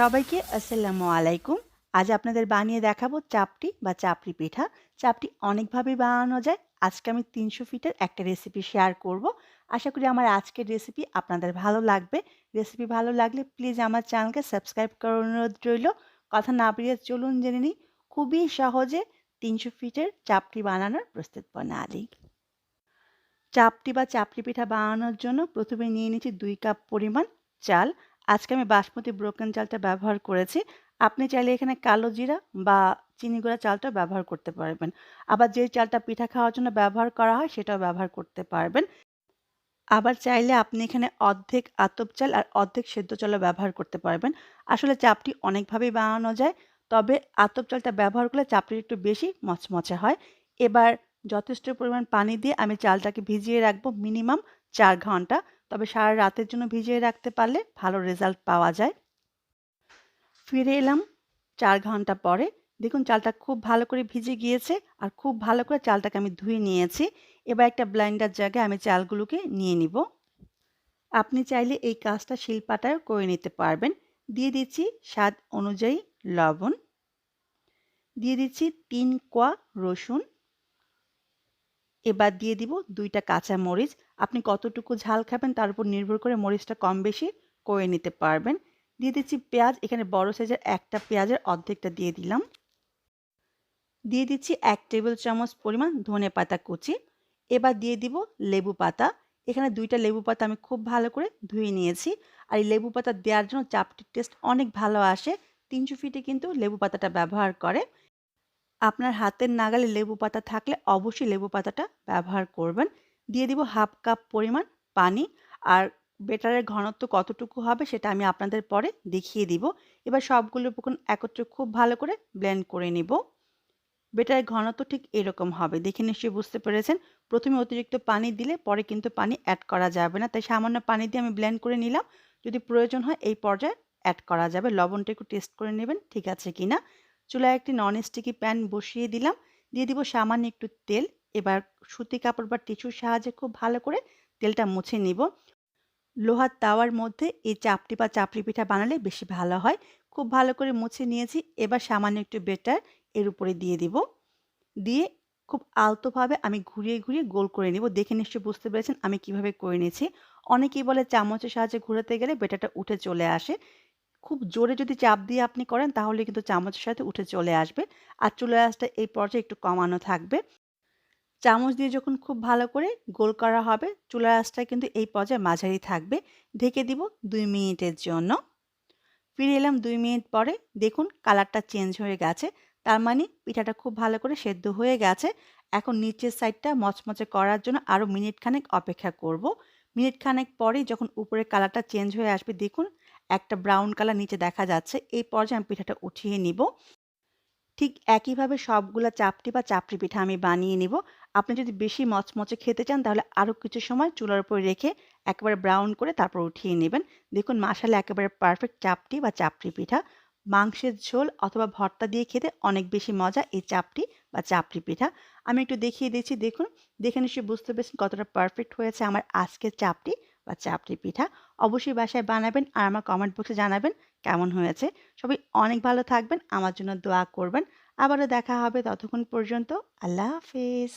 সবাইকে আসসালামু আলাইকুম। আজ আপনাদের বানিয়ে দেখাবো চাপটি বা চাপড়ি পিঠা। চাপটি অনেকভাবে বানানো যায়। আজকে আমি তিনশো ফিটের একটা রেসিপি শেয়ার করব। আশা করি আমার আজকের রেসিপি আপনাদের ভালো লাগবে। রেসিপি ভালো লাগলে প্লিজ আমার চ্যানেলকে সাবস্ক্রাইব করার অনুরোধ রইল। কথা না বেরিয়ে চলুন জেনে নিই। খুবই সহজে তিনশো ফিটের চাপটি বানানোর প্রস্তুত প্রণালী। চাপটি বা চাপড়ি পিঠা বানানোর জন্য প্রথমে নিয়ে নিচ্ছি দুই কাপ পরিমাণ চাল। আজকে আমি বাসমতি ব্রোকেন চালটা ব্যবহার করেছি। আপনি চাইলে এখানে কালো জিরা বা চিনি গুঁড়া চালটা ব্যবহার করতে পারবেন। আবার যে চালটা পিঠা খাওয়ার জন্য ব্যবহার করা হয় সেটাও ব্যবহার করতে পারবেন। আবার চাইলে আপনি এখানে অর্ধেক আতপ চাল আর অর্ধেক সেদ্ধ চালও ব্যবহার করতে পারবেন। আসলে চাপটি অনেকভাবেই বানানো যায়, তবে আতপ চালটা ব্যবহার করলে চাপটি একটু বেশি মচমচে হয়। এবার যথেষ্ট পরিমাণ পানি দিয়ে আমি চালটাকে ভিজিয়ে রাখব মিনিমাম চার ঘণ্টা। তবে সারা রাতের জন্য ভিজিয়ে রাখতে পারলে ভালো রেজাল্ট পাওয়া যায়। ফিরে এলাম চার ঘণ্টা পরে। দেখুন চালটা খুব ভালো করে ভিজে গিয়েছে আর খুব ভালো করে চালটাকে আমি ধুয়ে নিয়েছি। এবার একটা ব্লাইন্ডার জায়গায় আমি চালগুলোকে নিয়ে নিব। আপনি চাইলে এই কাজটা শিলপাটায় করে নিতে পারবেন। দিয়ে দিচ্ছি স্বাদ অনুযায়ী লবণ। দিয়ে দিচ্ছি তিন কোয়া রসুন। এবার দিয়ে দিব দুইটা কাঁচা মরিচ। আপনি কতটুকু ঝাল খাবেন তার উপর নির্ভর করে মরিচটা কম বেশি করে নিতে পারবেন। দিয়ে দিচ্ছি পেঁয়াজ, এখানে বড় সাইজের একটা পেঁয়াজের অর্ধেকটা দিয়ে দিলাম। দিয়ে দিচ্ছি এক টেবিল চামচ পরিমাণ ধনে পাতা কুচি। এবার দিয়ে দিব লেবু পাতা। এখানে দুইটা লেবু পাতা আমি খুব ভালো করে ধুয়ে নিয়েছি। আর এই লেবু পাতা দেওয়ার জন্য চাপটির টেস্ট অনেক ভালো আসে। তিনশো ফিটে কিন্তু লেবু পাতাটা ব্যবহার করে। আপনার হাতের নাগালে লেবু পাতা থাকলে অবশ্যই লেবু পাতাটা ব্যবহার করবেন। দিয়ে দিব হাফ কাপ পরিমাণ পানি আর বেটারের ঘনত্ব কতটুকু হবে সেটা আমি আপনাদের পরে দেখিয়ে দিব। এবার সবগুলো উপকরণ একত্রে খুব ভালো করে ব্লেন্ড করে নিব। বেটারের ঘনত্ব ঠিক এরকম হবে, দেখে নিশ্চয়ই বুঝতে পেরেছেন। প্রথমে অতিরিক্ত পানি দিলে পরে কিন্তু পানি অ্যাড করা যাবে না, তাই সামান্য পানি দিয়ে আমি ব্লেন্ড করে নিলাম। যদি প্রয়োজন হয় এই পর্যায়ে অ্যাড করা যাবে, লবণটা একটু টেস্ট করে নেবেন, ঠিক আছে কি না চুলায় একটি নন স্টিকি প্যান বসিয়ে দিলাম। দিয়ে দিব সামান্য একটু তেল। এবার সুতি কাপড় বা টিস্যুর সাহায্যে খুব ভালো করে তেলটা মুছে নিব। লোহার তাওয়ার মধ্যে এই চাপটি বা চাপড়ি পিঠা বানালে বেশি ভালো হয়। খুব ভালো করে মুছে নিয়েছি। এবার সামান্য একটু বেটার এর উপরে দিয়ে দিব। দিয়ে খুব আলতোভাবে আমি ঘুরিয়ে ঘুরিয়ে গোল করে নিব। দেখে নিশ্চয়ই বুঝতে পেরেছেন আমি কীভাবে করে নিয়েছি। অনেকেই বলে চামচের সাহায্যে ঘুরাতে গেলে বেটাটা উঠে চলে আসে। খুব জোরে যদি চাপ দিয়ে আপনি করেন, তাহলে কিন্তু চামচের সাথে উঠে চলে আসবে। আর চুলার আঁচটা এই পর্যায়ে একটু কমানো থাকবে। চামচ দিয়ে যখন খুব ভালো করে গোল করা হবে চুলার আঁচটা কিন্তু এই পর্যায়ে মাঝারি থাকবে। ঢেকে দিব দুই মিনিটের জন্য। ফিরে এলাম দুই মিনিট পরে। দেখুন কালারটা চেঞ্জ হয়ে গেছে। তার মানে পিঠাটা খুব ভালো করে সেদ্ধ হয়ে গেছে। এখন নিচের সাইডটা মচমচে করার জন্য আরও মিনিট খানেক অপেক্ষা করব। মিনিট খানেক পরেই যখন উপরে কালারটা চেঞ্জ হয়ে আসবে, দেখুন একটা ব্রাউন কালার নিচে দেখা যাচ্ছে, এই পর্যায়ে আমি পিঠাটা উঠিয়ে নিব। ঠিক একইভাবে সবগুলা চাপটি বা চাপড়ি পিঠা আমি বানিয়ে নিব। আপনি যদি বেশি মচমচে খেতে চান, তাহলে আরও কিছু সময় চুলার উপর রেখে একেবারে ব্রাউন করে তারপর উঠিয়ে নেবেন। দেখুন মাসালে একেবারে পারফেক্ট চাপটি বা চাপড়ি পিঠা। মাংসের ঝোল অথবা ভর্তা দিয়ে খেতে অনেক বেশি মজা এই চাপটি বা চাপড়ি পিঠা। আমি একটু দেখিয়ে দিচ্ছি, দেখুন। দেখে নিশ্চয়ই বুঝতে পেরেছেন কতটা পারফেক্ট হয়েছে আমার আজকের চাপটি বা চাপড়ি পিঠা অবশ্যই বাসায় বানাবেন আর আমার কমেন্ট বক্সে জানাবেন কেমন হয়েছে। সবাই অনেক ভালো থাকবেন, আমার জন্য দোয়া করবেন। আবারও দেখা হবে ততক্ষণ পর্যন্ত, আল্লাহ হাফিজ।